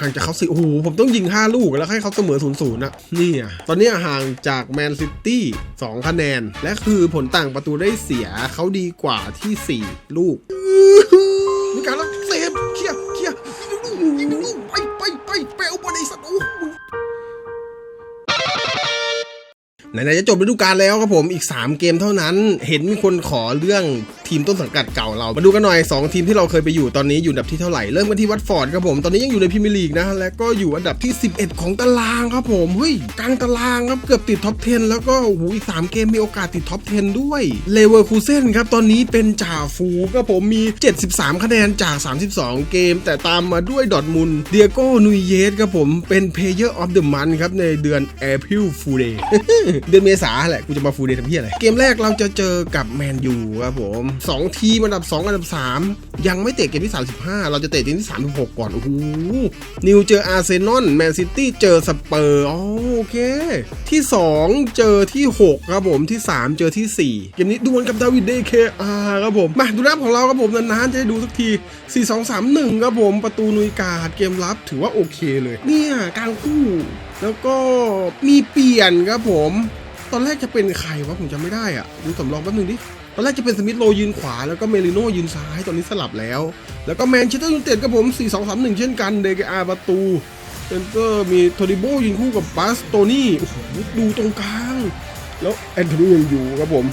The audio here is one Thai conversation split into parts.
ห่างจากเขาสิโอ้โหผมต้องยิง 5 ลูกแล้วให้เขาเสมอ0ูนย์นะนี่อะตอนนี้ห่างจากแมนซิตี้2คะแนน และคือผลต่างประตูได้เสียเขาดีกว่าที่ 4 ลูกมีการแล้วเซฟเคลียร์เคลียร์ยิงลูกไปไปไปไปเอาบอลไอ้สัตว์โอ้ไหนๆจะจบฤดูกาลแล้วครับผมอีก 3 เกมเท่านั้น เห็นมีคนขอเรื่องทีมต้นสังกัดเก่าเรา มาดูกันหน่อย 2 ทีมที่เราเคยไปอยู่ตอนนี้อยู่อันดับที่เท่าไหร่ เริ่มกันที่วัตฟอร์ดครับผม ตอนนี้ยังอยู่ในพรีเมียร์ลีกนะ และก็อยู่อันดับที่ 11 ของตารางครับผม เฮ้ย กลางตารางครับ เกือบติดท็อป 10 แล้วก็โอ้โหอีก3เกมมีโอกาสติดท็อป 10 ด้วย เลเวอร์คูเซนครับ ตอนนี้เป็นจ่าฟูครับผม มี 73 คะแนนจาก 32 เกม แต่ตามมาด้วยดอทมุนเดียโก้นุยเยสครับผม เป็น Player of the Month ครับในเดือน April Fool Day เดือนเมษาแหละ กูจะมาฟูลเดย์ทำเพี้ยอะไร เกมแรกเราจะเจอกับแมนยูครับผม2 ทีมอันดับ 2 อันดับ 3 ยังไม่เตะเกมที่ 35 เราจะเตะเกมที่ 36 ก่อน โอ้โห นิวเจออาร์เซนอลแมนซิตี้เจอสเปอร์โอเค ที่ 2 เจอที่ 6 ครับผม ที่ 3 เจอที่ 4 เกมนี้ดวลกับดาวิดเดเคอาร์ครับผม มาดูน้ำของเราครับผม นานๆ จะได้ดูสักที 4 2 3 1 ครับผม ประตูนุยกาดเกมรับถือว่าโอเคเลย เนี่ยกลางคู่ แล้วก็มีเปลี่ยนครับผม ตอนแรกจะเป็นใครวะผมจำไม่ได้อะดูสำรองแป๊บนึงดิตอนแรกจะเป็นสมิธโลยืนขวาแล้วก็เมลิโนยืนซ้ายตอนนี้สลับแล้ว แล้วก็แมนเชสเตอร์ยูไนเต็ดกับผม 4 2 3 1 เช่นกันเดกอาประตูเซนเตอร์มีโทริโบยืนคู่กับบาสโตนี่โอ้โหดูตรงกลาง แล้วแอนโทนียังอยู่ครับผม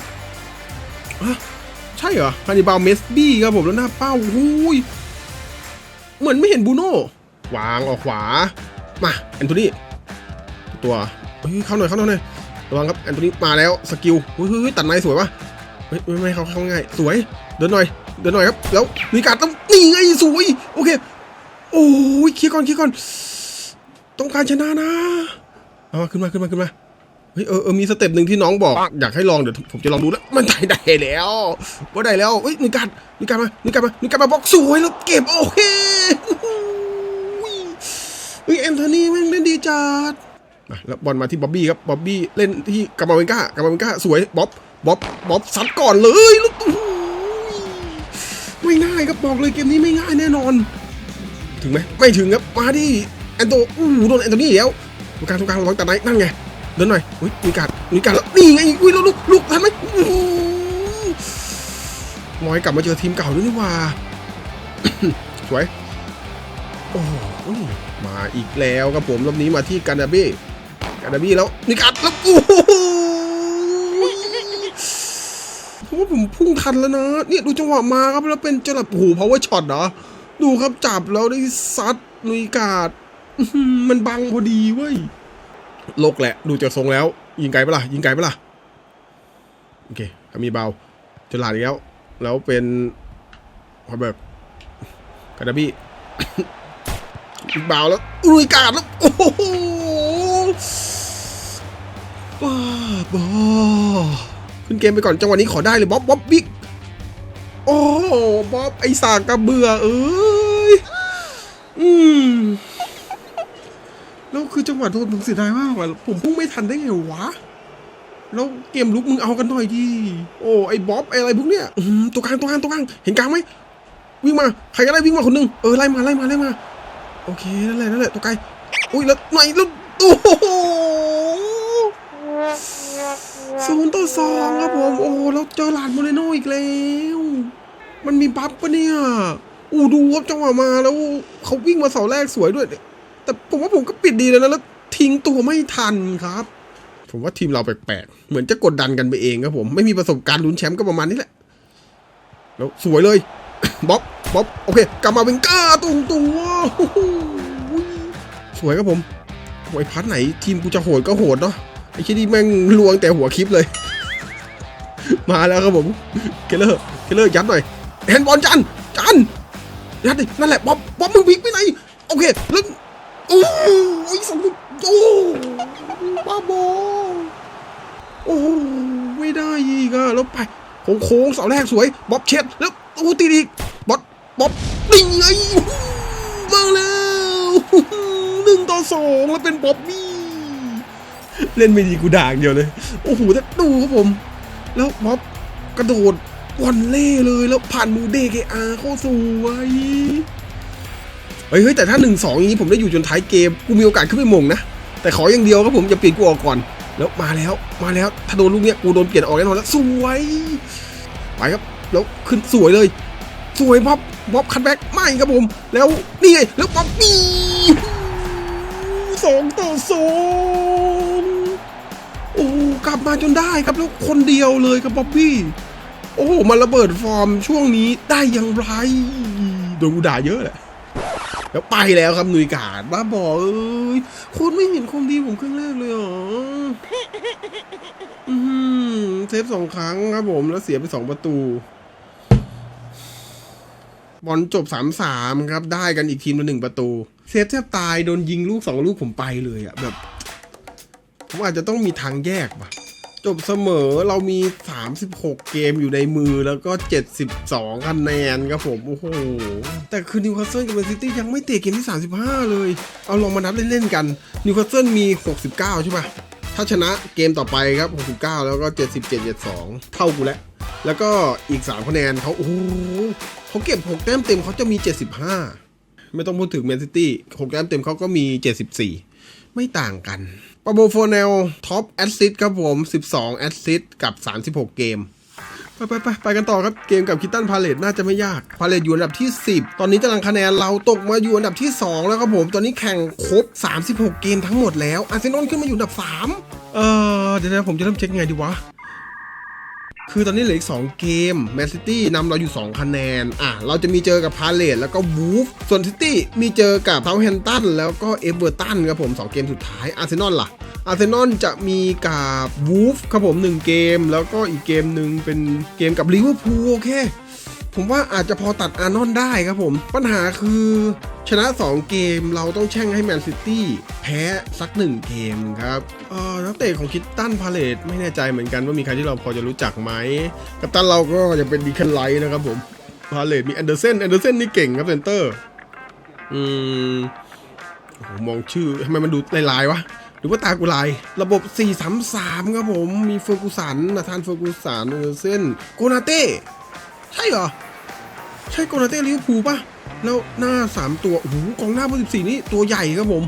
อะใช่เหรอฮานิบาลเมสบี้ครับผมแล้วหน้าเป้าหูยเหมือนไม่เห็นบูโน่วางออกขวา มาแอนโทนีตัวเฮ้ยเข้าหน่อยเข้าหน่อย ระวังครับแอนโทนีมาแล้วสกิลเฮ้ยเฮ้ยเฮ้ยตัดไม้สวยปะไม่ไม่เขาเข้าง่ายสวย เดินหน่อย เดินหน่อยครับ แล้วมีการต้องนี่ไงสวย โอเค โอ้ยเคลียร์ก่อนเคลียร์ก่อน ต้องการชนะนะเอาขึ้นมาขึ้นมาขึ้นมาเฮ้ยเออเออมีสเต็ปหนึ่งที่น้องบอก อยากให้ลองเดี๋ยวผมจะลองดูแล้ว มันได้ได้แล้วว่าได้แล้วเฮ้ยมีการมีการมามีการมามีการมาบอกสวยแล้วเก็บโอเคเฮ้ยแอนโทนีแม่งเล่นดีจัด แล้วบอลมาที่บ๊อบบี้ครับบ๊อบบี้เล่นที่กามาเวนก้ากามาเวนก้าสวยบ๊อบบ๊อบบ๊อบซัดก่อนเลยล้วโอ้ไม่ง่ายครับบอกเลยเกมนี้ไม่ง่ายแน่นอน ถึงไหมไม่ถึงครับมาดิแอนโตอู้โดนแอนโทนี่แล้วตรงกลางตรงกลางระวังตัดไหนนั่นไงเดินหน่อยอุ้ยมีการมีการแล้วนี่ไงอุ้ยแล้วลุกลุกทันไหมมอยกลับมาเจอทีมเก่าด้วยนี่ว่าสวยโอ้โหมาอีกแล้วครับผมรอบนี้มาที่การนาเบ้ กาดาบี้แล้วนี่กัดแล้วโอ้โหผมว่าผมพุ่งทันแล้วนะเนี่ยดูจังหวะมาครับแล้วเป็นจังหวะโอ้โห power shot เหรอดูครับจับแล้วได้ซัดนุยกาดมันบังพอดีเว้ยโลกแหละ ดูจากทรงแล้ว ยิงไกลปะล่ะยิงไกลปะล่ะโอเคมีเบาจลาดอีกแล้ว แล้วเป็นพอแบบกาดาบี้เบาแล้วนุยกาดแล้วโอ้โห บอขึ้นเกมไปก่อนจังหวะนี้ขอได้เลยบ๊อบบ๊อบบิ๊กโอ้บ๊อบไอสากกระเบือเอ้ยอืมแล้วคือจังหวะโดนผมเสียดายมากว่ะผมพุ่งไม่ทันได้ไงวะแล้วเกมลุกมึงเอากันหน่อยดิโอ้ไอ้บ๊อบไอ้อะไรพวกเนี้ยตัวกลางตัวกลางตัวกลางเห็นกลางไหมวิ่งมาใครก็ได้วิ่งมาคนหนึงเออไล่มาไล่มาไล่มา โอเคนั่นแหละนั่นแหละตัวไกลอุ้ยแล้วไหนแล้วโอ้โห ศูนย์ต่อสองครับผมโอ้แล้วเจอหลานโมเรโนอีกแล้ว มันมีบัฟปะเนี่ยอู้ดูครับจังหวะมาแล้วเขาวิ่งมาเสาแรกสวยด้วย แต่ผมว่าผมก็ปิดดีแล้วนะแล้วทิ้งตัวไม่ทันครับ ผมว่าทีมเราแปลกๆเหมือนจะกดดันกันไปเองครับผมไม่มีประสบการณ์ลุ้นแชมป์ก็ประมาณนี้แหละแล้วสวยเลยบ๊อบบ๊อบโอเคกลับมาเป็นก้าตุงตัวโอ้โหสวยครับผมโอ้ยพัดไหนทีมกูจะโหดก็โหดเนาะ ไอ้ชี้นี่แม่งลวงแต่หัวคลิปเลย มาแล้วครับผมเกลเลอร์เกลเลอร์ยัดหน่อยแฮนด์บอลจันจันยัดดินั่นแหละบ๊อบบ๊อบมึงพลิกไปไหนโอเคแล้วโอ้ยสองลูกโอ้บ้าบอโอ้ไม่ได้อีกอะแล้วไปโค้งเสาแรกสวยบ๊อบเช็ดแล้วโอ้ตีอีกบ๊อบบ๊อบนี่ไงมาแล้วหนึ่งต่อสองแล้วเป็นบ๊อบบี้ เล่นไม่ดีกูด่าอย่างเดียวเลย โอ้โหแต่ดูครับผม แล้วม็อบกระโดดวันเล่เลยแล้วผ่านมือเดเกอาเข้าสวยเฮ้ยแต่ถ้า1นสองอย่างนี้ผมได้อยู่จนท้ายเกมกูมีโอกาสขึ้นไปมงนะ แต่ขออย่างเดียวครับผมจะเปลี่ยนกูออกก่อน แล้วมาแล้วมาแล้วถ้าโดนลูกเนี้ยกูโดนเปลี่ยนออกแน่นอนแล้วสวยไปครับแล้วขึ้นสวยเลยสวยบ๊อบบ๊อบคันแบ็กไม่ครับผม แล้วนี่ไงแล้วบ๊อบนี่สองต่อสองโอ้ กลับมาจนได้ครับแล้วคนเดียวเลยครับบ๊อบบี้ โอ้โหมันระเบิดฟอร์มช่วงนี้ได้อย่างไรโดนกูด่าเยอะแหละแล้วไปแล้วครับหนุยกาดบ้าบอเอ้ยคุณไม่เห็นความดีผมครึ่งแรกเลยเหรออืมเซฟสองครั้งครับผมแล้วเสียไปสองประตู บอลจบสามสามครับ ได้กันอีกทีมละหนึ่งประตู เซฟแทบตายโดนยิงลูกสองลูกผมไปเลยอะแบบ ผมอาจจะต้องมีทางแยกว่ะจบเสมอเรามี 36 เกมอยู่ในมือแล้วก็ 72 คะแนนครับผม โอ้โห แต่คือนิวคาสเซิลกับแมนซิตี้ยังไม่เตะเกมที่ 35 เลย เอาลองมานับเล่น ๆ กันนิวคาสเซิลมี 69 ใช่ปะถ้าชนะเกมต่อไปครับ 69 แล้วก็ 77 72 เท่ากูแล้ว แล้วก็อีก 3 คะแนนเขาโอ้โหเขาเก็บ 6 แต้มเต็มเขาจะมี 75 ไม่ต้องพูดถึงแมนซิตี้ 6 แต้มเต็มเขาก็มี 74 ไม่ต่างกันปาโบโฟเนลท็อปแอสซิสครับผม 12 แอสซิสกับ 36 เกม ไปไปไปไปกันต่อครับ เกมกับคิตตันพาเลตน่าจะไม่ยาก พาเลตอยู่อันดับที่ 10 ตอนนี้ตารางคะแนนเราตกมาอยู่อันดับที่ 2 แล้วครับผม ตอนนี้แข่งครบ 36 เกมทั้งหมดแล้วอาร์เซนอลขึ้นมาอยู่อันดับ 3 เออเดี๋ยวนะผมจะเริ่มเช็คไงดีวะ คือตอนนี้เหลืออีก 2 เกมแมนซิตี้นำเราอยู่ 2 คะแนน อะ เราจะมีเจอกับพาเลตแล้วก็วูฟ ส่วนซิตี้มีเจอกับเทาแฮมตันแล้วก็เอเวอร์ตันครับผม 2 เกมสุดท้ายอาร์เซนอลล่ะอาร์เซนอลจะมีกับวูฟครับผม 1 เกม แล้วก็อีกเกมหนึ่งเป็นเกมกับลิเวอร์พูลโอเค ผมว่าอาจจะพอตัดอาร์นอนได้ครับผม ปัญหาคือชนะ 2 เกมเราต้องแช่งให้แมนซิตี้แพ้สัก 1 เกมครับเออนักเตะของคิตตันพาเลตไม่แน่ใจเหมือนกันว่ามีใครที่เราพอจะรู้จักไหมกัปตันเราก็จะเป็นดีคันไลท์นะครับผมพาเลตมีแอนเดอร์เซนแอนเดอร์เซนนี่เก่งครับเซนเตอร์อืมโอ้มองชื่อทำไมมันดูลายๆวะหรือว่าตากูลระบบ 4-3-3 ครับผม มีเฟอร์กูสันนาธานเฟอร์กูสันเออร์เซนโกนาเต้ ใช่เหรอ ใช่โกนาเต้ลิเวอร์พูลป่ะ แล้วหน้า3ตัว โอ้โหกองหน้าเบอร์14นี่ตัวใหญ่ครับผม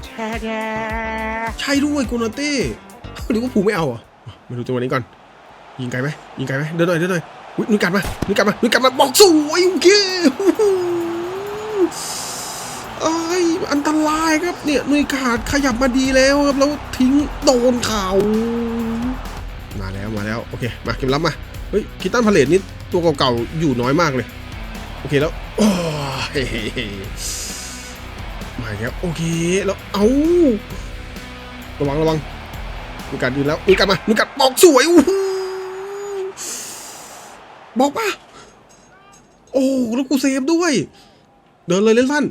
ใช่ด้วยโกนาเต้ลิเวอร์พูลไม่เอาเหรอะมาดูจังหวะนี้ก่อน ยิงไกลไหมยิงไกลไหมเดินหน่อยเดินหน่อยอุ๊ยนึกกัดมานึกกัดมานึกกัดมาบอกสวยโอเคเอ้ยอันตรายครับเนี่ยหน่วยขาดขยับมาดีแล้วครับแล้วทิ้งโดนเข่ามาแล้วมาแล้วโอเคมาเก็บรับมาเฮ้ยคิตตันพาเลตนี่ ตัวเก่าๆอยู่น้อยมากเลย โอเคแล้วโอ้ยมาแล้วโอเคแล้วเอาระวังระวังมีการยืนแล้วมีการมามีการบอกสวยอู้บอกป่ะโอ้แล้วกูเซฟด้วย เดินเลยเล่นสั้น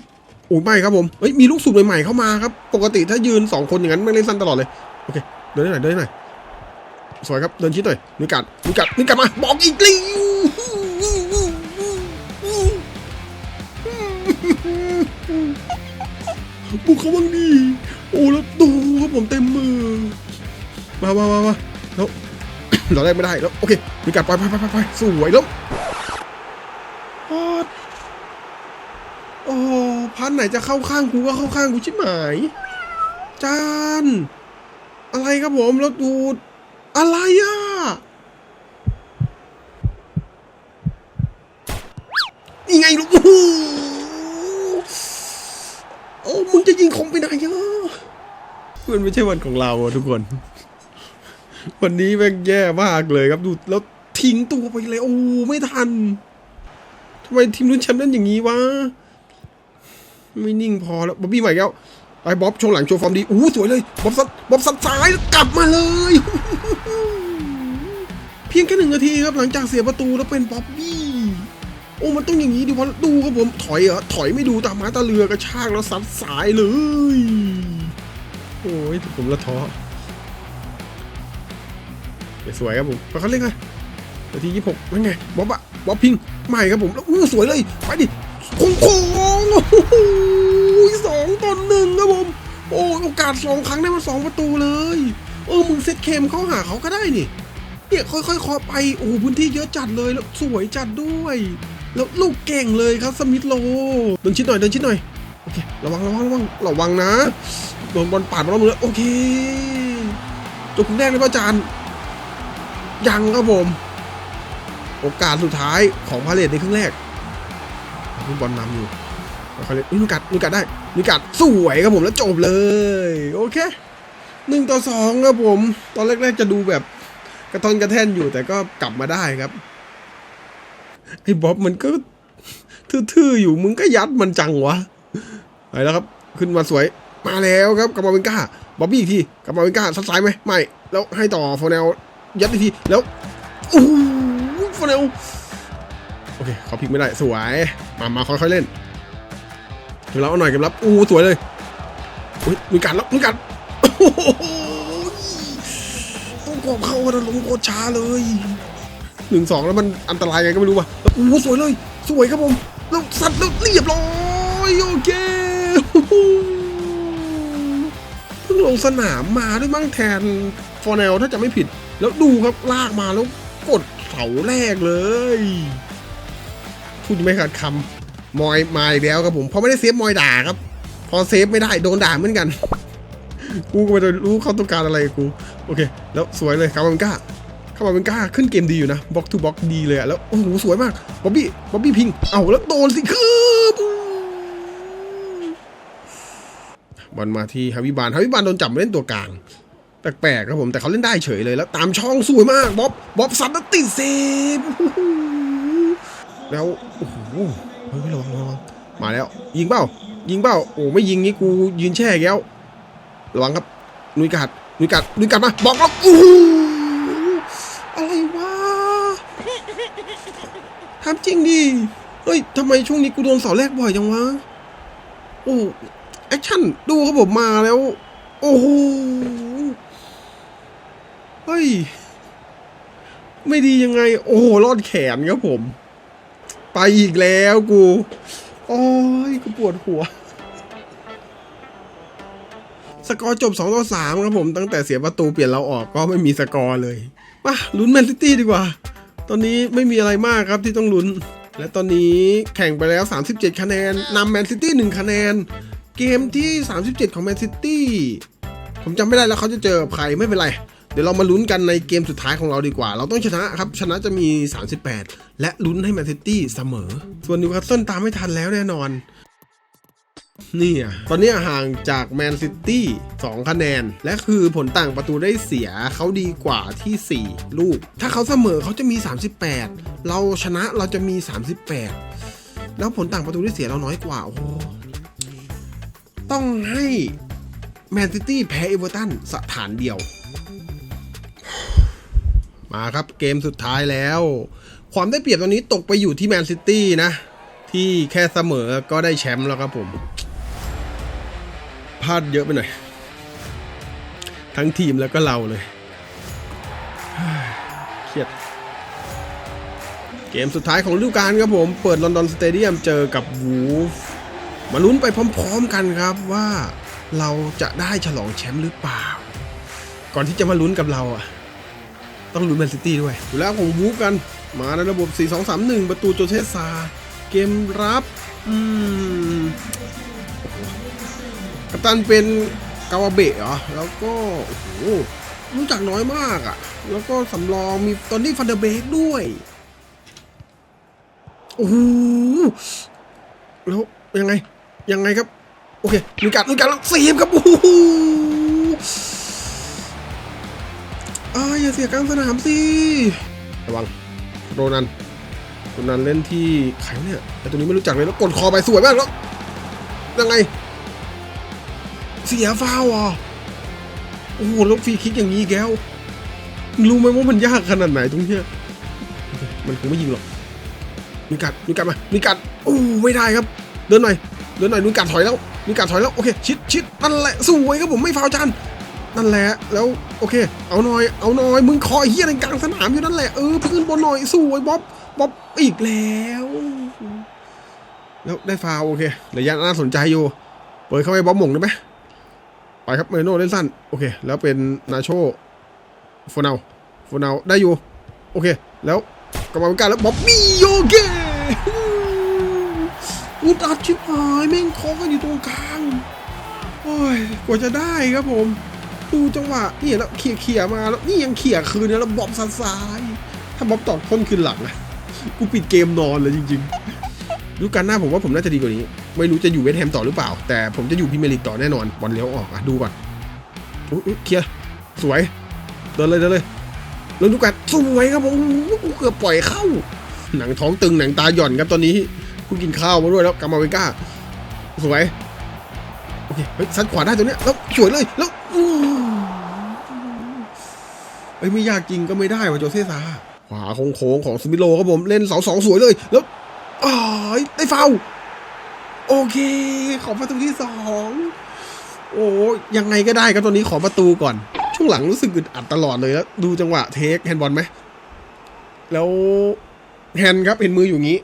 โอ้ไม่ครับผมเฮ้ยมีลูกสูบใหม่ๆเข้ามาครับ ปกติถ้ายืนสองคนอย่างนั้นไม่เล่นสั้นตลอดเลยโอเคเดินได้หน่อยเดินได้หน่อยสวยครับเดินชิดหน่อยนิกัดนิกัดนิกัดมาบอกอีกลิว บุกเขาบังดีโอ้แล้วดูครับผมเต็มมือ มามามามาแล้วเราได้ไม่ได้แล้วโอเคนิกัดไปไปไปไปไปสวยแล้วพอดโอ้พันไหนจะเข้าข้างกูก็เข้าข้างกูชิบหมายจานอะไรครับผมแล้วดูอะไรอะ นี่ไงลูกโอ้โหโอ้มึงจะยิงคงไปไหนอะ มันไม่ใช่วันของเราอะทุกคน วันนี้แม่งแย่มากเลยครับดูแล้วทิ้งตัวไปเลย โอ้ไม่ทันทำไมทีมนู้นแชมป์เล่นอย่างนี้วะไม่นิ่งพอแล้วบ๊อบบี้ใหม่แล้วไอ้บ๊อบชว์หลังโชว์ฟอร์มดีอู้สวยเลยบ๊อบซัดบ๊อบซัดซ้ายกลับมาเลย เพียงแค่หนึ่งนาทีครับหลังจากเสียประตูแล้วเป็นบ๊อบบี้โอ้มันต้องอย่างนี้ดิวะดูครับผมถอยเหรอถอยไม่ดูตามมาตาเรือกระชากแล้วซัดสายเลย ยผมละท้อเสวยครับผมไปเขาเล่นไงนาทียี่สิบหกนั่นไงบ๊อบอะบ๊อบพิงใหม่ครับผมแล้วอู้สวยเลยไปดิโค้งโค้งโอ้โหสองต่อหนึ่งครับผมโอ้โอกาสสองครั้งได้มาสองประตูเลยเออมึงเซตเคมเข้าหาเขาก็ได้นี่เนี่ยค่อยๆคอไปโอ้พื้นที่เยอะจัดเลยแล้วสวยจัดด้วย แล้วลูกเก่งเลยครับสมิธโลเดินชิดหน่อยเดินชิดหน่อยโอเคระวังระวังระวังระวังนะ โดนบอลปาดมาแล้วมือโอเคจบครึ่งแรกเลยป่ะอาจารย์ ยังครับผม โอกาสสุดท้ายของพาเลตในครึ่งแรกลูกบอลนำอยู่พาเลตอุ้ยลูกกัดลูกกัดได้ลูกกัดสวยครับผมแล้วจบเลย โอเคหนึ่งต่อสองครับผม ตอนแรกๆจะดูแบบกระทอนกระแท่นอยู่แต่ก็กลับมาได้ครับ ไอ้บ๊อบมันก็ทื่อๆอยู่มึงก็ยัดมันจังวะไปแล้วครับ ขึ้นมาสวย มาแล้วครับกลับมาเป็นก้าบ๊อบบี้อีกทีกลับมาเป็นก้าซัดซ้ายไหมไม่ แล้วให้ต่อโฟแนลยัดอีกทีแล้วโอ้โหโฟแนลโอเคเขาพลิกไม่ได้สวยมามาค่อยๆเล่นเก็บรับเอาหน่อยเก็บรับอู้สวยเลยอุ้ยมีการแล้วมีการโอ้โหต้องกอบเข้ามาลงโคตรช้าเลยหนึ่งสองแล้วมันอันตรายไงก็ไม่รู้ว่ะแล้วอู้สวยเลย สวยครับผมแล้วสัตว์แล้วเรียบร้อยโอเค ลงสนามมาด้วยมั้งแทนฟอร์เนลถ้าจะไม่ผิด แล้วดูครับลากมาแล้วกดเสาแรกเลยพูดไม่ขาดคำมอยมาอีกแล้วครับผมเพราะไม่ได้เซฟมอยด่าครับ พอเซฟไม่ได้โดนด่าเหมือนกัน กูก็ไม่รู้เขาต้องการอะไรกูโอเค แล้วสวยเลยคาร์บันก้าคาร์บันก้าขึ้นเกมดีอยู่นะบล็อกทูบล็อกดีเลยอะแล้วโอ้โหสวยมากบ๊อบบี้บ๊อบบี้พิงเอาแล้วโดนสิครั บอลมาที่ฮาวิบานฮาวิบานโดนจับเล่นตัวกลาง แปลกๆครับผมแต่เขาเล่นได้เฉยเลยแล้ว ตามช่องสวยมากบ๊อบบ๊อบซัดแล้วติดเซฟแล้วโอ้โหเฮ้ยระวังระวังมาแล้ว ยิงเปล่ายิงเปล่าโอ้ไม่ยิงงี้กูยืนแช่แก้วระวังครับนุยกัดนุยกัดนุยกัดมาบอกแล้วโอ้โหอะไรวะทำจริงดิเฮ้ยทำไมช่วงนี้กูโดนเสาแรกบ่อยจังวะโอ้ แอคชั่นดูครับผมมาแล้ว โอ้โหเฮ้ย ไม่ดียังไง โอ้โหรอดแขนครับผม ไปอีกแล้วกู โอ้ยกูปวดหัว สกอร์จบ 2 ต่อ 3 ครับผม ตั้งแต่เสียประตูเปลี่ยนเราออกก็ไม่มีสกอร์เลยมาลุ้นแมนซิตี้ดีกว่า ตอนนี้ไม่มีอะไรมากครับที่ต้องลุ้น และตอนนี้แข่งไปแล้ว 37 คะแนนนำแมนซิตี้1คะแนน เกมที่ 37 ของแมนซิตี้ผมจำไม่ได้แล้วเขาจะเจอใครไม่เป็นไร เดี๋ยวเรามาลุ้นกันในเกมสุดท้ายของเราดีกว่า เราต้องชนะครับ ชนะจะมี 38 และลุ้นให้แมนซิตี้เสมอ ส่วนนิวคาสเซิลตามไม่ทันแล้วแน่นอนนี่อะตอนนี้ห่างจากแมนซิตี้2คะแนน และคือผลต่างประตูได้เสียเขาดีกว่าที่ 4 ลูก ถ้าเขาเสมอเขาจะมี 38 เราชนะเราจะมี 38 แล้วผลต่างประตูได้เสียเราน้อยกว่า โอ้ ต้องให้แมนซิตี้แพ้เอเวอร์ตันสถานเดียว มาครับเกมสุดท้ายแล้ว ความได้เปรียบตอนนี้ตกไปอยู่ที่แมนซิตี้นะ ที่แค่เสมอก็ได้แชมป์แล้วครับผมพลาดเยอะไปหน่อย ทั้งทีมแล้วก็เราเลยเครียดเกมสุดท้ายของฤดูกาลครับผม เปิดลอนดอนสเตเดียมเจอกับวูฟ มาลุ้นไปพร้อมๆกันครับว่าเราจะได้ฉลองแชมป์หรือเปล่า ก่อนที่จะมาลุ้นกับเราอะ ต้องลุ้นแมนซิตี้ด้วยอยู่แล้วของวูฟกันมาในระบบ 4-2-3-1 ประตูโจเทสซา เกมรับ อืมโอ้โหกัปตันเป็นกาวาเบะเหรอ แล้วก็โอ้โหรู้จักน้อยมากอะ่ะ แล้วก็สำรองมีตอนนี้ฟันเดอร์เบกด้วย โอ้โหแล้วยังไง ยังไงครับ โอเคมีการมีการแล้วเสียบครับโอ้โหอาอย่าเสียกลางสนามสิระวังโรนันโรนันเล่นที่ใครเนี่ยไอตัวนี้ไม่รู้จักเลยแล้วกดคอไปสวยมากแล้วยังไง เสียฟาวอะโอ้โหแล้วฟรีคิกอย่างนี้อีกแล้วรู้ไหมว่ามันยากขนาดไหนตรงเนี้ยมันคงไม่ยิงหรอกมีกัดมีกัดมามีกัดโอ้ไม่ได้ครับ เดินหน่อย เดินหน่อยมีกัดถอยแล้วมีกัดถอยแล้วโอเคชิดชิดนั่นแหละสวยครับผมไม่ฟาวจานนั่นแหละแล้วโอเค เอาหน่อยเอาหน่อยมึงคอยเฮียในกลางสนามอยู่นั่นแหละเออพื้นบนหน่อยสวยบ๊อบบ๊อบอีกแล้ว แล้วได้ฟาวโอเคระยะน่าสนใจอยู่เปิดเข้าไปบ๊อบหม่งได้ไหมไปครับเมโน่เล่นสั้นโอเค แล้วเป็นนาโชโฟนาวโฟนาได้อยู่โอเค แล้วกรรมาเป็นการแล้วบ๊อบบี้โอเค อุดอัดชิบหายแม่งเคอกันอยู่ตรงกลาง โอ้ย กว่าจะได้ครับผม ดูจังหวะนี่แล้วเขี่ยเขี่ยมาแล้วนี่ยังเขี่ยคืนนะแล้วบอบซาซาย ถ้าบ๊อบตอดพ้นคืนหลังนะกูปิดเกมนอนเลยจริงๆดูกันหน้าผมว่าผมน่าจะดีกว่านี้ ไม่รู้จะอยู่เวสแฮมต่อหรือเปล่า แต่ผมจะอยู่พรีเมียร์ลีกต่อแน่นอนบอลเลี้ยวออกอะดูก่อนอุ๊ยเคลียร์สวยเดินเลยเดินเลยแล้วดูกันสวยครับผมกูเกือบปล่อยเข้า หนังท้องตึงหนังตาหย่อนครับตอนนี้ กูกินข้าวมาด้วยแล้วกามาเวก้าสวยโอเคเฮ้ยซัดขวาได้ตัวเนี้ยแล้วสวยเลยแล้วอู้เฮ้ยไม่ยากจริงก็ไม่ได้ว่ะโจเซซาขวาโค้งของสมิโลครับผมเล่นเสาสองสวยเลย แล้วอ้ายได้ฟาวโอเค ขอประตูที่สองโอ้ยังไงก็ได้ครับตอนนี้ขอประตูก่อน ช่วงหลังรู้สึกอึดอัดตลอดเลยแล้วดูจังหวะเทคแฮนด์บอลไหมแล้วแฮนด์ครับเห็นมืออยู่งี้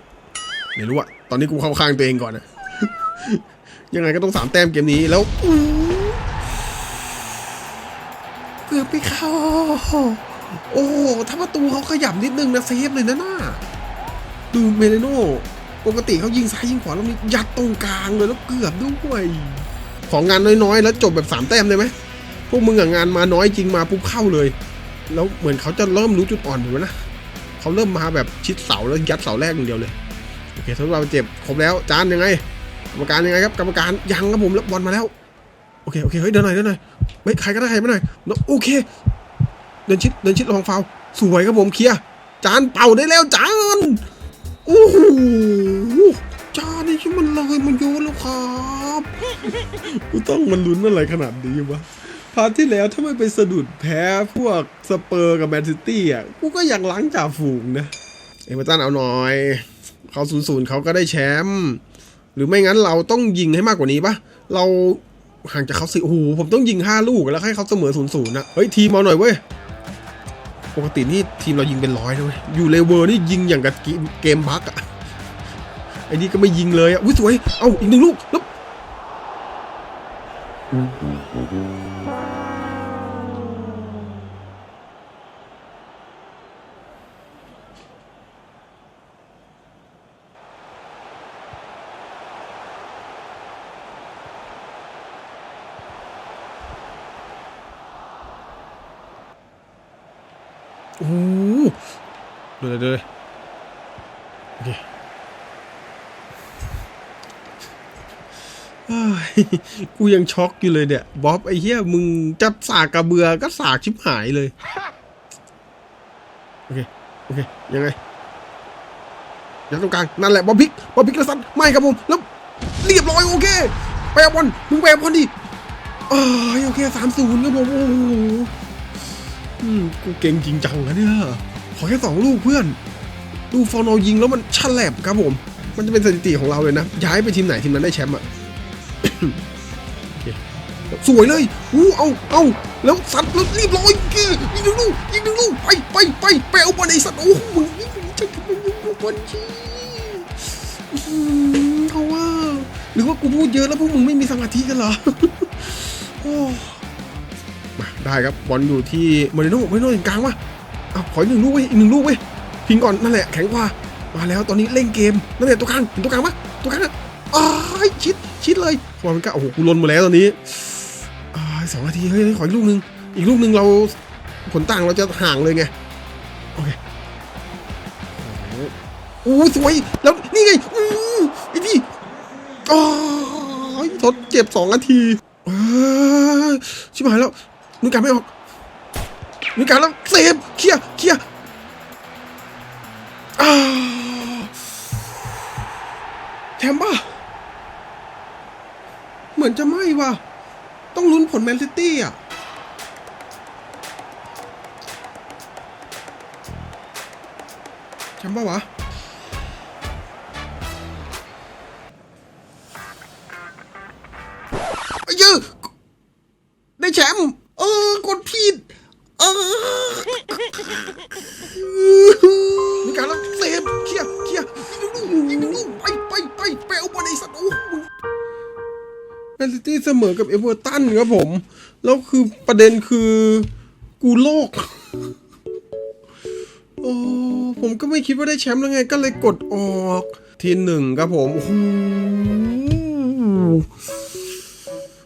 ไม่รู้อะ ตอนนี้กูเข้าข้างตัวเองก่อนนะยังไงก็ต้องสามแต้มเกมนี้แล้วเกือบไปเข้า โอ้ถ้าประตูเขาขยับนิดนึงนะเซฟเลยนะน่าดูเมเลโน่ปกติเขายิงซ้ายยิงขวาแล้วนี่ยัดตรงกลางเลยแล้วเกือบด้วยของงานน้อยๆ แล้วจบแบบสามแต้มได้ไหมพวกมึงอะงานมาน้อยจริงมาปุ๊บเข้าเลย แล้วเหมือนเขาจะเริ่มรู้จุดอ่อนอยู่นะเขาเริ่มมาแบบชิดเสาแล้วยัดเสาแรกอย่างเดียวเลย โอเคทุกเราเจ็บครบแล้วจานยังไงกรรมการยังไงครับกรรมการยังครับผมแล้วบอลมาแล้วโอเคโอเคเฮ้ยเดินหน่อยเดินหน่อยไม่ใครก็ได้ใครไม่หน่อยแล้วโอเค เดินชิดเดินชิดระวังฟาวสวยครับผมเคลียร์จานเป่าได้แล้วจานโอ้โหจานนี่ชิมันเลยมันโยนแล้วครับกูต้องมันลุ้นอะไรขนาดนี้วะพาร์ทที่แล้วถ้าไม่ไปสะดุดแพ้พวกสเปอร์กับแมนซิตี้อะกูก็อยังล้างจ่าฝูงนะ เอเวอร์ตันเอาหน่อย เขาศูนย์ศูนย์เขาก็ได้แชมป์หรือไม่งั้นเราต้องยิงให้มากกว่านี้ปะเราห่างจากเขาสิโอ้โหผมต้องยิงห้าลูกแล้วให้เขาเสมอศูนย์ศูนย์นะเฮ้ยทีมเอาหน่อยเว้ยปกตินี่ทีมเรายิงเป็นร้อยนะเว้ยอยู่เลเวอร์นี่ยิงอย่างกับเกมบักอะไอ้นี่ก็ไม่ยิงเลยอะอุ้ยสวยเอาอีกหนึ่งลูกล้วโอ้โห เดี๋ยวเดี๋ยวเดี๋ยวโอเคเฮ้ยกูยังช็อกอยู่เลยเนี่ยบ๊อบไอ้เหี้ยมึงจะสากกระเบือก็สากชิบหายเลย โอเค โอเค ยังไงยัดตรงกลางนั่นแหละบอลพลิกบอลพลิกแล้วสั้นไม่ครับผมแล้วเรียบร้อยโอเคไปเอาบอลมึงไปเอาบอลดิอ้ยโอเคสามศูนย์ครับผมโอ้โหกูเก่งจริงจังนะเนี่ย ขอแค่สองลูกเพื่อน ดูฟอร์นอยิงแล้วมันฉลับครับผม มันจะเป็นสถิติของเราเลยนะ ย้ายไปทีมไหนทีมนั้นได้แชมป์อะสวยเลยอู้เอาเอาแล้วสัตว์แล้วรีบร้อยเกยิงหนึ่งลูกยิงหนึ่งลูกไปไปไปไปเอาบอลไอ้สัตว์โอ้โหมึงนี่มึงจะทำไมยิงลูกบอลชี้เขาว่าหรือว่ากูพูดเยอะแล้วพวกมึงไม่มีสมาธิกันเหรอโอ้มาได้ครับบอลอยู่ที่มาริโน่มาริโน่ถึงกลางวะ อ้าวขออีกหนึ่งลูกเว้ยอีกหนึ่งลูกเว้ยพิงก่อนนั่นแหละแข็งกว่ามาแล้วตอนนี้เล่นเกมนั่นแหละตัวกลางเห็นตัวกลางปะตัวกลางอะอ้ายชิดชิดเลยความมันก็โอ้โหกูลนหมดแล้วตอนนี้อ้ายสองนาทีเฮ้ยขออีกลูกหนึ่งอีกลูกหนึ่งเราผลต่างเราจะห่างเลยไงโอเคโอ้โหโอ้สวยแล้วนี่ไงอู้ไอ้นี่อ้ายทดเจ็บสองนาทีเอ้ยชิบหายแล้วนึกการไม่ออก นึกการแล้วเซฟเคลียร์เคลียร์อ้าวแชมป์ป่ะเหมือนจะไม่ว่ะ ต้องลุ้นผลแมนซิตี้อะแชมป์ป่ะวะ แมนซิตี้เสมอกับเอเวอร์ตันครับผม แล้วคือประเด็นคือกูโลก โอ้ผมก็ไม่คิดว่าได้แชมป์แล้วไงก็เลยกดออกทีหนึ่งครับผม โอ้โห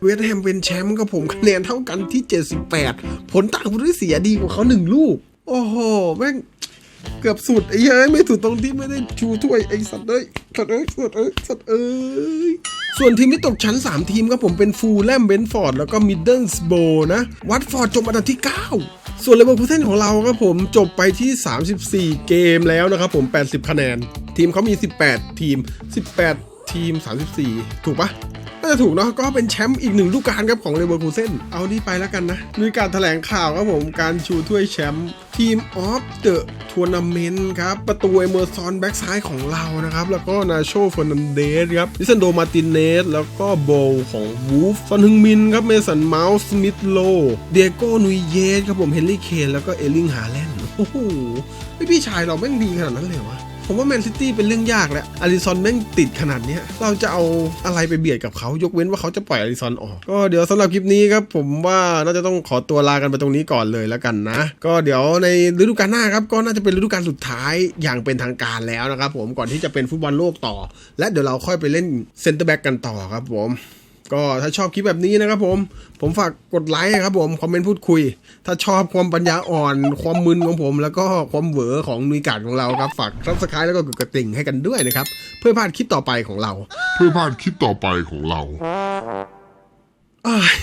เวสแฮมเป็นแชมป์ครับผมคะแนนเท่ากันที่ 78 ผลต่างประตูที่เสียดีกว่าเขาหนึ่งลูก โอ้โห แม่ง เกือบสุดไอ้เฮ้ยไม่สุดตรงที่ไม่ได้ชูถ้วยไอ้สัตว์เอ้ยสัตว์เอ้ยสัตว์เอ้ยสัตว์เอ้ยส่วนทีมที่ตกชั้น 3 ทีมครับผมเป็นฟูลแลมเบนฟอร์ดแล้วก็มิดเดิลสโบนะวัตฟอร์ดจบอันดับที่ 9 ส่วนเลเวอร์พูลเซนของเราครับผมจบไปที่ 34 เกมแล้วนะครับผม 80 คะแนน ทีมเขามี 18 ทีม 18 ทีม 34 ถูกปะ น่าจะถูกเนาะก็เป็นแชมป์อีกหนึ่งลูกการครับของเลเวอร์คูเซนเอานี่ไปแล้วกันนะมีการแถลงข่าวครับผมการชูถ้วยแชมป์ทีมออฟเดอะทัวร์นาเมนต์ครับ ประตูเอเมอร์ซอนแบ็กซ้ายของเรานะครับ แล้วก็นาโชเฟอร์นันเดสครับดิซันโดมาตินเนส แล้วก็โบของวูฟซอนฮึงมินครับเมสันเมาส์สมิธโลเดียโก้นุยเยสครับผมเฮนรี่เคนแล้วก็เอลิงฮาแลนด์โอ้โหพี่ชายเราแม่งดีขนาดนั้นเลยวะ ผมว่าแมนซิตี้เป็นเรื่องยากแล้วอาริซอนแม่งติดขนาดนี้เราจะเอาอะไรไปเบียดกับเขายกเว้นว่าเขาจะปล่อยอาริซอนออก ก็เดี๋ยวสำหรับคลิปนี้ครับผมว่าน่าจะต้องขอตัวลากันไปตรงนี้ก่อนเลยแล้วกันนะ ก็เดี๋ยวในฤดูกาลหน้าครับก็น่าจะเป็นฤดูกาลสุดท้ายอย่างเป็นทางการแล้วนะครับผมก่อนที่จะเป็นฟุตบอลโลกต่อ และเดี๋ยวเราค่อยไปเล่นเซนเตอร์แบ็กกันต่อครับผม ก็ถ้าชอบคลิปแบบนี้นะครับผม ผมฝากกดไลค์ครับผมคอมเมนต์พูดคุย ถ้าชอบความปัญญาอ่อน ความมึนของผม แล้วก็ความเหวอของนุยการของเราครับฝากซับสไครต์แล้วก็กดกระติ่งให้กันด้วยนะครับ เพื่อพลาดคลิปต่อไปของเรา เพื่อพลาดคลิปต่อไปของเราอ้าย